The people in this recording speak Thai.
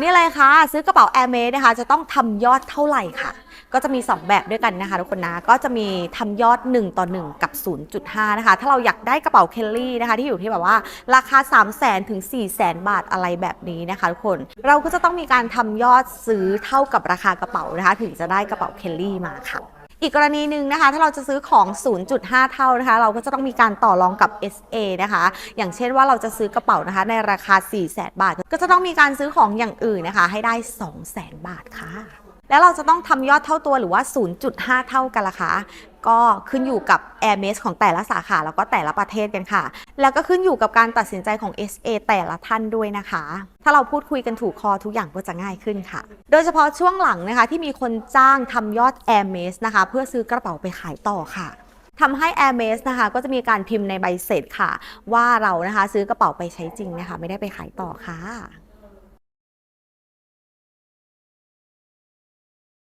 นี่เลยค่ะ ซื้อกระเป๋า a i r m a d นะคะ จะต้องทำยอดเท่าไหร่ค่ะ ก็จะมี 2 แบบด้วยกันนะคะทุกคนนะ ก็จะมีทำยอด 1 ต่อ 1 กับ 0.5 นะคะ ถ้าเราอยากได้กระเป๋าเคลลี่นะคะ ที่อยู่ที่แบบว่าราคา 3 0 0 0 0 0ถึง4 0 0 0 0 0บาทอะไรแบบนี้นะคะทุกคน เราก็จะต้องมีการทำยอดซื้อเท่ากับราคากระเป๋านะคะ ถึงจะได้กระเป๋าเคลลี่มาค่ะ อีกกรณีหนึ่งนะคะ ถ้าเราจะซื้อของ 0.5 เท่านะคะ เราก็จะต้องมีการต่อรองกับ SA นะคะ อย่างเช่นว่าเราจะซื้อกระเป๋านะคะ ในราคา 4 0 0 0 0 0 บาท ก็จะต้องมีการซื้อของอย่างอื่นนะคะ ให้ได้ 2 0 0 0 0 0 บาทค่ะ แล้วเราจะต้องทำยอดเท่าตัวหรือว่า 0.5 เท่ากันล่ะคะ ก็ขึ้นอยู่กับ Air m a s ของแต่ละสาขาแล้วก็แต่ละประเทศกันค่ะ แล้วก็ขึ้นอยู่กับการตัดสินใจของ SA แต่ละท่านด้วยนะคะ ถ้าเราพูดคุยกันถูกคอทุกอย่างก็จะง่ายขึ้นค่ะ โดยเฉพาะช่วงหลังนะคะที่มีคนจ้างทำยอด Air m a s นะคะ เพื่อซื้อกระเป๋าไปขายต่อค่ะทำให้ Air m a s นะคะก็จะมีการพิมพ์ในใบเสร็จค่ะ ว่าเรานะคะซื้อกระเป๋าไปใช้จริงนะคะ ไม่ได้ไปขายต่อค่ะ